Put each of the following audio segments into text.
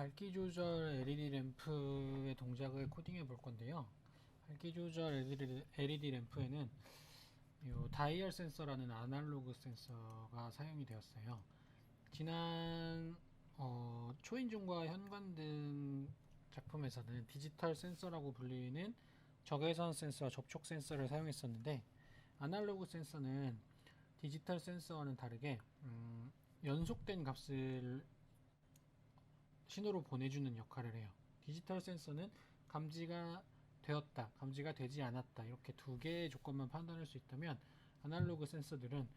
밝기 조절 LED 램프의 동작을 코딩해 볼 건데요. 밝기 조절 LED, LED 램프에는 요 다이얼 센서라는 아날로그 센서가 사용이 되었어요. 지난 어, 초인종과 현관등 작품에서는 디지털 센서라고 불리는 적외선 센서와 접촉 센서를 사용했었는데 아날로그 센서는 디지털 센서와는 다르게 음, 연속된 값을 신호로 보내주는 역할을 해요. 디지털 센서는 감지가 되었다, 감지가 되지 않았다 이렇게 두 개의 조건만 판단할 수 있다면 아날로그 센서들은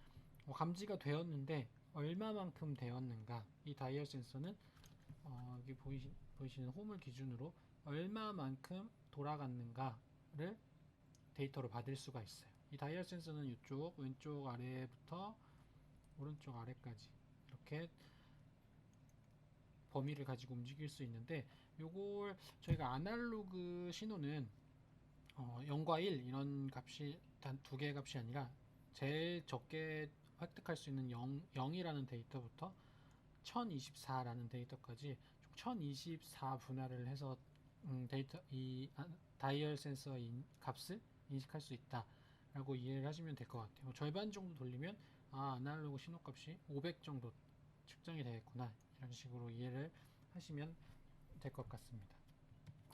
어, 감지가 되었는데 얼마만큼 되었는가 이 다이얼 센서는 어, 여기 보이시, 보이시는 홈을 기준으로 얼마만큼 돌아갔는가를 데이터로 받을 수가 있어요. 이 다이얼 센서는 이쪽 왼쪽 아래부터 오른쪽 아래까지 이렇게 범위를 가지고 움직일 수 있는데 요걸 저희가 아날로그 신호는 어, 0과 1 이런 값이 단 두 개의 값이 아니라 제일 적게 획득할 수 있는 0, 0이라는 데이터부터 1024라는 데이터까지 총 1024 분할을 해서 음, 데이터 이 아, 다이얼 센서 인, 값을 인식할 수 있다라고 이해를 하시면 될 것 같아요. 뭐 절반 정도 돌리면 아 아날로그 신호 값이 500 정도 측정이 되겠구나 이런 식으로 이해를 하시면 될 것 같습니다.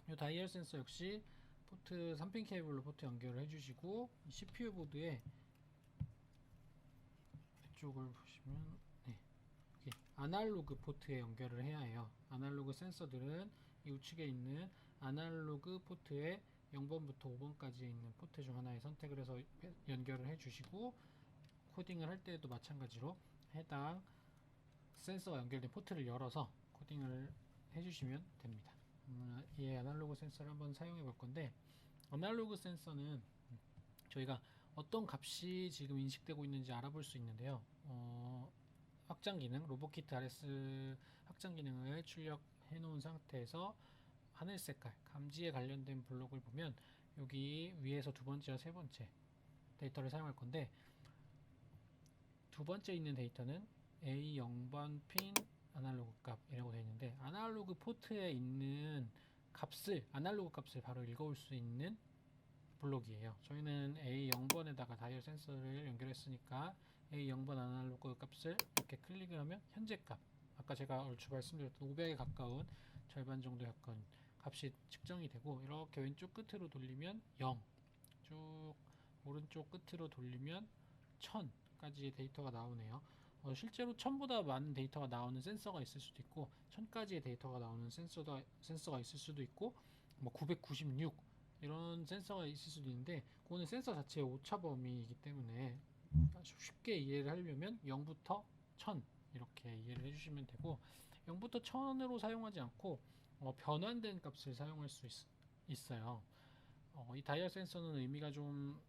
이 다이얼 센서 역시 포트 3핀 케이블로 포트 연결을 해주시고 이 CPU 보드에 이쪽을 보시면 네, 여기 아날로그 포트에 연결을 해야 해요. 아날로그 센서들은 이 우측에 있는 아날로그 포트에 0번부터 5번까지 있는 포트 중 하나에 선택을 해서 연결을 해주시고 코딩을 할 때도 마찬가지로 해당 센서가 연결된 포트를 열어서 코딩을 해주시면 됩니다. 음, 이 아날로그 센서를 한번 사용해 볼 건데 아날로그 센서는 저희가 어떤 값이 지금 인식되고 있는지 알아볼 수 있는데요. 어, 확장 기능, 로보키트 RS 확장 기능을 출력해 놓은 상태에서 하늘 색깔, 감지에 관련된 블록을 보면 여기 위에서 두 번째와 세 번째 데이터를 사용할 건데 두 번째 있는 데이터는 A0번 핀 아날로그 값 이라고 되어 있는데 아날로그 포트에 있는 값을 아날로그 값을 바로 읽어올 수 있는 블록이에요. 저희는 A0번에다가 다이얼 센서를 연결했으니까 A0번 아날로그 값을 이렇게 클릭을 하면 현재 값 아까 제가 얼추 말씀드렸던 500에 가까운 절반 정도 약간 값이 측정이 되고 이렇게 왼쪽 끝으로 돌리면 0, 쭉 오른쪽 끝으로 돌리면 1000 까지의 데이터가 나오네요. 어, 실제로 1000보다 많은 데이터가 나오는 센서가 있을 수도 있고 1000까지의 데이터가 나오는 센서도, 센서가 있을 수도 있고 뭐 996 이런 센서가 있을 수도 있는데 그거는 센서 자체의 오차 범위이기 때문에 쉽게 이해를 하려면 0부터 1000 이렇게 이해를 해주시면 되고 0부터 1000으로 사용하지 않고 어, 변환된 값을 사용할 수 있, 어요 어, 이 다이얼 센서는 의미가 좀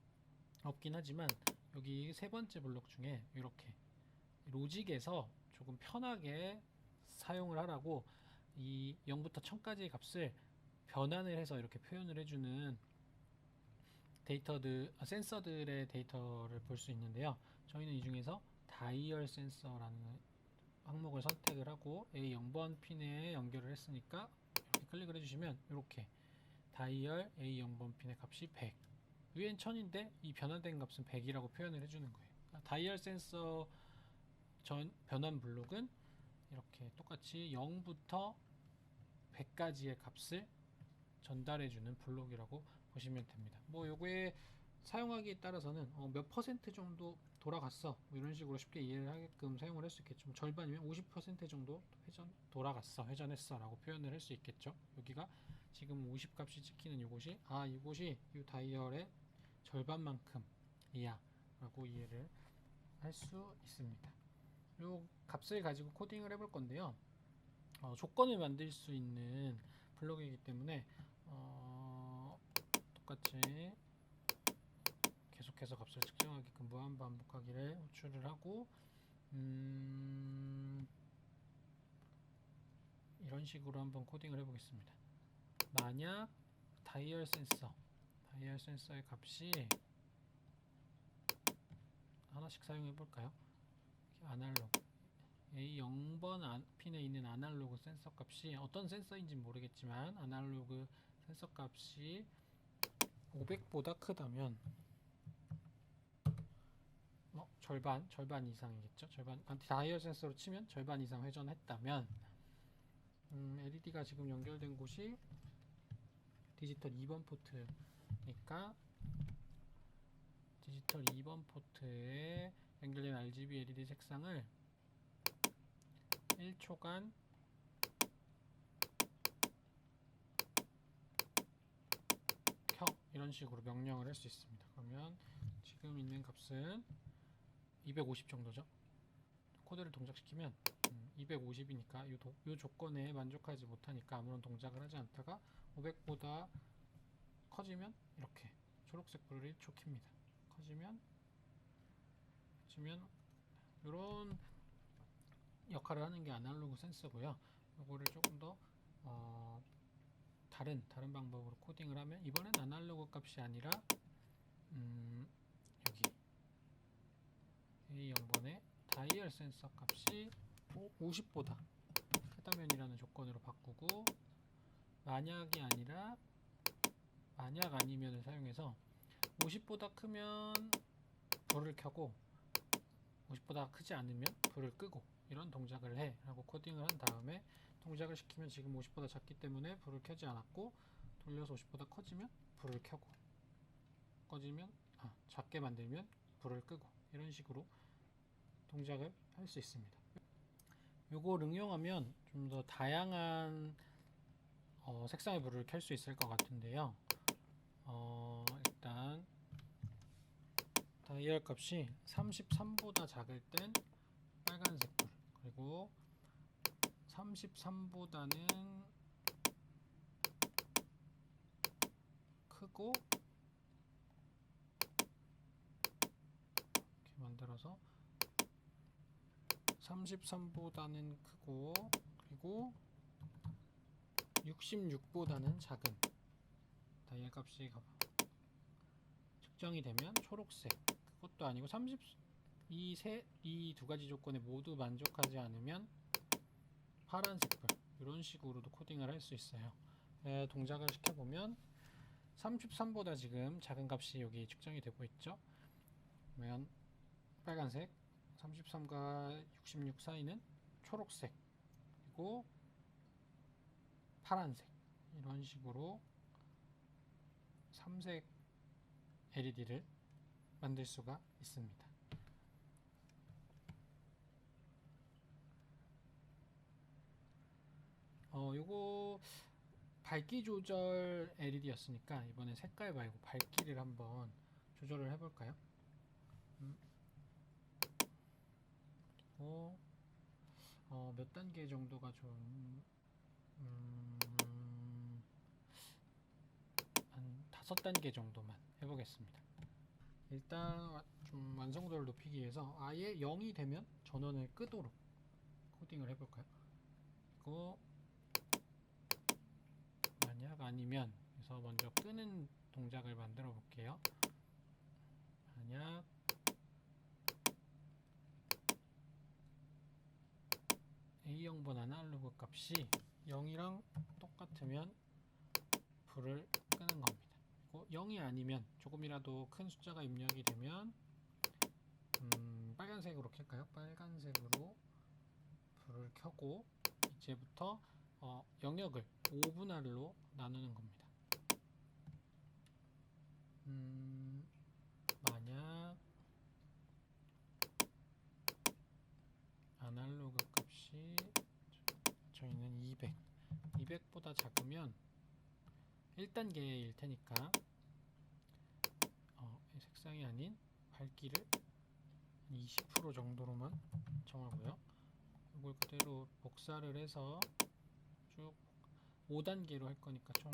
없긴 하지만 여기 세 번째 블록 중에 이렇게 로직에서 조금 편하게 사용을 하라고 이 0부터 1000까지의 값을 변환을 해서 이렇게 표현을 해주는 데이터들, 아, 센서들의 데이터를 볼 수 있는데요. 저희는 이 중에서 다이얼 센서라는 항목을 선택을 하고 A0번 핀에 연결을 했으니까 이렇게 클릭을 해주시면 이렇게 다이얼 A0번 핀의 값이 100 위엔 1000인데 이 변환된 값은 100이라고 표현을 해주는 거예요. 그러니까 다이얼 센서 전 변환 블록은 이렇게 똑같이 0부터 100까지의 값을 전달해주는 블록이라고 보시면 됩니다. 뭐 요거에 사용하기에 따라서는 어, 몇 퍼센트 정도 돌아갔어 뭐 이런 식으로 쉽게 이해를 하게끔 사용을 할 수 있겠죠. 뭐 절반이면 50% 정도 회전 돌아갔어 회전했어 라고 표현을 할 수 있겠죠. 여기가 지금 50 값이 찍히는 이곳이 아 이곳이 이 다이얼의 절반만큼 이야 라고 이해를 할 수 있습니다. 요 값을 가지고 코딩을 해볼 건데요. 어, 조건을 만들 수 있는 블록이기 때문에 어, 똑같이 계속해서 값을 측정하게끔 무한 반복하기를 호출을 하고 음, 이런 식으로 한번 코딩을 해보겠습니다. 만약 다이얼 센서 다이얼 센서의 값이 하나씩 사용해 볼까요? 아날로그 A0번 안- 핀에 있는 아날로그 센서 값이 어떤 센서인지 모르겠지만 아날로그 센서 값이 500보다 크다면 어, 절반 절반 이상이겠죠. 절반 안티 다이얼 센서로 치면 절반 이상 회전했다면 음, LED가 지금 연결된 곳이 디지털 2번 포트니까 디지털 2번 포트에 연결된 RGB LED 색상을 1초간 켜 이런 식으로 명령을 할 수 있습니다. 그러면 지금 있는 값은 250 정도죠. 코드를 동작시키면 250이니까 이, 도, 이 조건에 만족하지 못하니까 아무런 동작을 하지 않다가 500보다 커지면 이렇게 초록색 불을 1초 켭니다. 커지면 커지면 이런 역할을 하는 게 아날로그 센서고요. 이거를 조금 더 어, 다른 다른 방법으로 코딩을 하면 이번엔 아날로그 값이 아니라 음, 여기 A 0번의 다이얼 센서 값이 50보다 크다면이라는 조건으로 바꾸고 만약이 아니라 만약 아니면을 사용해서 50보다 크면 불을 켜고 50보다 크지 않으면 불을 끄고 이런 동작을 해 라고 코딩을 한 다음에 동작을 시키면 지금 50보다 작기 때문에 불을 켜지 않았고 돌려서 50보다 커지면 불을 켜고 꺼지면 아, 작게 만들면 불을 끄고 이런 식으로 동작을 할 수 있습니다. 요걸 응용하면 좀 더 다양한 어, 색상의 불을 켤 수 있을 것 같은데요. 어, 일단 다이얼 값이 33보다 작을 땐 빨간색 불 그리고 33보다는 크고 이렇게 만들어서 33보다는 크고 그리고 66보다는 작은 다이얼 값이 측정이 되면 초록색 그것도 아니고 30이세이 두 가지 조건에 모두 만족하지 않으면 파란색 불 이런 식으로도 코딩을 할 수 있어요. 에, 동작을 시켜보면 33보다 지금 작은 값이 여기 측정이 되고 있죠. 그러면 빨간색 33과 66 사이는 초록색 그리고 파란색 이런 식으로 3색 LED를 만들 수가 있습니다. 어, 요거 밝기 조절 LED였으니까 이번에 색깔 말고 밝기를 한번 조절을 해볼까요? 음. 그리고 어, 몇 단계 정도가 좀 음, 한 다섯 단계 정도만 해보겠습니다. 일단 와- 좀 완성도를 높이기 위해서 아예 0이 되면 전원을 끄도록 코딩을 해볼까요? 그리고 만약 아니면 그래서 먼저 끄는 동작을 만들어 볼게요. 만약 A0번 아날로그 값이 0이랑 똑같으면 불을 끄는 겁니다. 그리고 0이 아니면 조금이라도 큰 숫자가 입력이 되면 음, 빨간색으로 켤까요? 빨간색으로 불을 켜고 이제부터 어, 영역을 5분할로 나누는 겁니다. 음, 만약 아날로그 값이 저희는 200, 200 보다 작으면 1단계일 테니까 어, 이 색상이 아닌 밝기를 20% 정도로만 정하고요. 이걸 그대로 복사를 해서 쭉 5단계로 할 거니까 총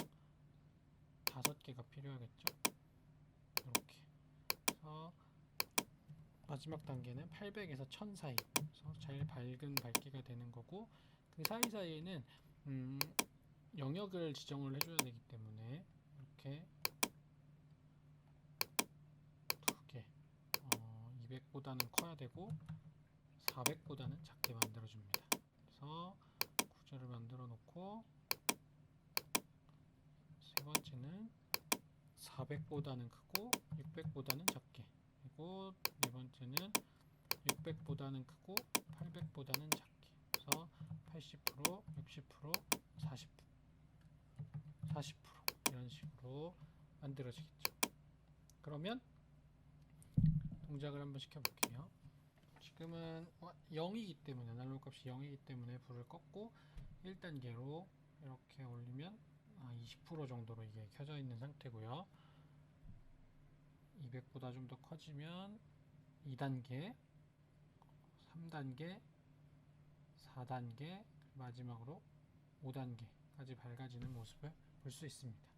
5개가 필요하겠죠. 이렇게 해서 마지막 단계는 800에서 1000 사이 그래서 제일 밝은 밝기가 되는 거고 그 사이사이에는 음, 영역을 지정을 해줘야 되기 때문에 이렇게 두개 어, 200보다는 커야 되고 400보다는 작게 만들어 줍니다. 그래서 구조를 만들어 놓고 세 번째는 400보다는 크고 600보다는 작게 그리고 네 번째는 600보다는 크고 800보다는 작게 그래서 80% 60% 40 40% 이런 식으로 만들어지겠죠. 그러면 동작을 한번 시켜볼게요. 지금은 0이기 때문에 아날로그 값이 0이기 때문에 불을 껐고 1단계로 이렇게 올리면 아, 20% 정도로 이게 켜져 있는 상태고요. 200보다 좀 더 커지면 2단계, 3단계, 4단계, 마지막으로 5단계까지 밝아지는 모습을 볼 수 있습니다.